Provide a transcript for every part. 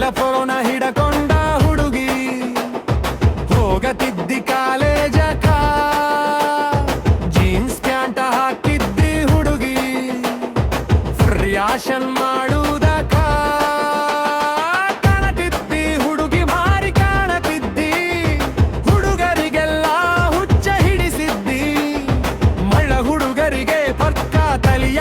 ಟೆಲಫೋನ ಹಿಡಕೊಂಡ ಹುಡುಗಿ, ಹೋಗತಿದ್ದಿ ಕಾಲೇಜ ಜೀನ್ಸ್ ಪ್ಯಾಂಟ ಹಾಕಿದ್ದಿ ಹುಡುಗಿ ಫ್ರಿಯಾಶನ್ ಮಾಡುವುದಕ ಕಾಣತಿದ್ದಿ ಹುಡುಗಿ ಭಾರಿ ಕಾಣತಿದ್ದಿ, ಹುಡುಗರಿಗೆಲ್ಲ ಹುಚ್ಚ ಹಿಡಿಸಿದ್ದಿ. ಮಳ್ಳ ಹುಡುಗರಿಗೆ ಪಕ್ಕ ತಲಿಯ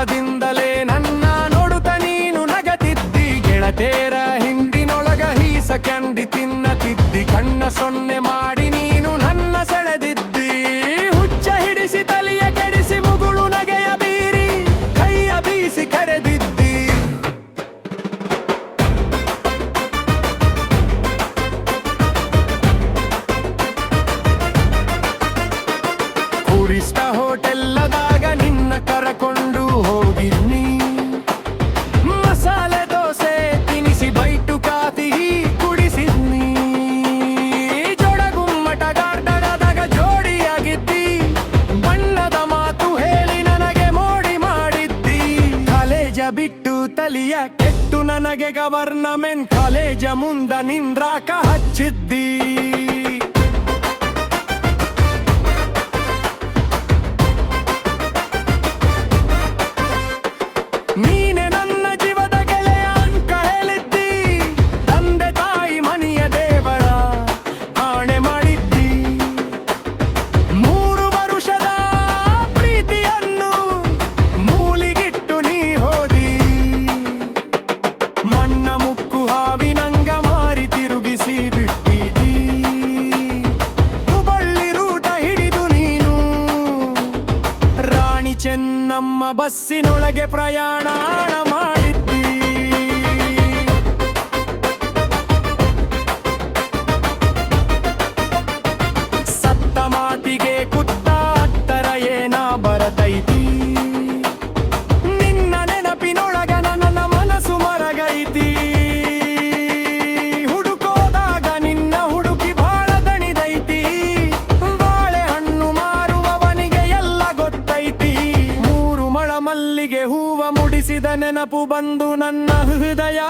ದೂರದಿಂದಲೇ ನನ್ನ ನೋಡುತ್ತ ನೀನು ನಗತಿದ್ದಿ. ಗೆಳತೇರ ಹಿಂದಿನೊಳಗ ಹೀಸ ಕಂಡಿ ತಿನ್ನತಿದ್ದಿ. ಕಣ್ಣ ಸೊನ್ನೆ ಮಾಡಿ ನೀನು ನನ್ನ ಸೆಳೆದಿದ್ದಿ. ಹುಚ್ಚ ಹಿಡಿಸಿ ತಲಿಯ ಕೆಡಿಸಿ ಮುಗುಳು ನಗೆಯ ಬೀರಿ ಕೈಯ ಬೀಸಿ ಕರೆದಿದ್ದಿ. ಟೂರಿಸ್ಟ ಹೋಟೆಲ್ಲದಾಗ ಬಿಟ್ಟು ತಲಿಯ ಕೆಟ್ಟು ನನಗೆ ಗವರ್ನಮೆಂಟ್ ಕಾಲೇಜ ಮುಂದ ನಿಂದ್ರಾಕ ಹಚ್ಚಿದ್ದಿ. ಬಸ್ಸಿನೊಳಗೆ ಪ್ರಯಾಣ ಮುಡಿಸಿದ ನೆನಪು ಬಂದು ನನ್ನ ಹೃದಯ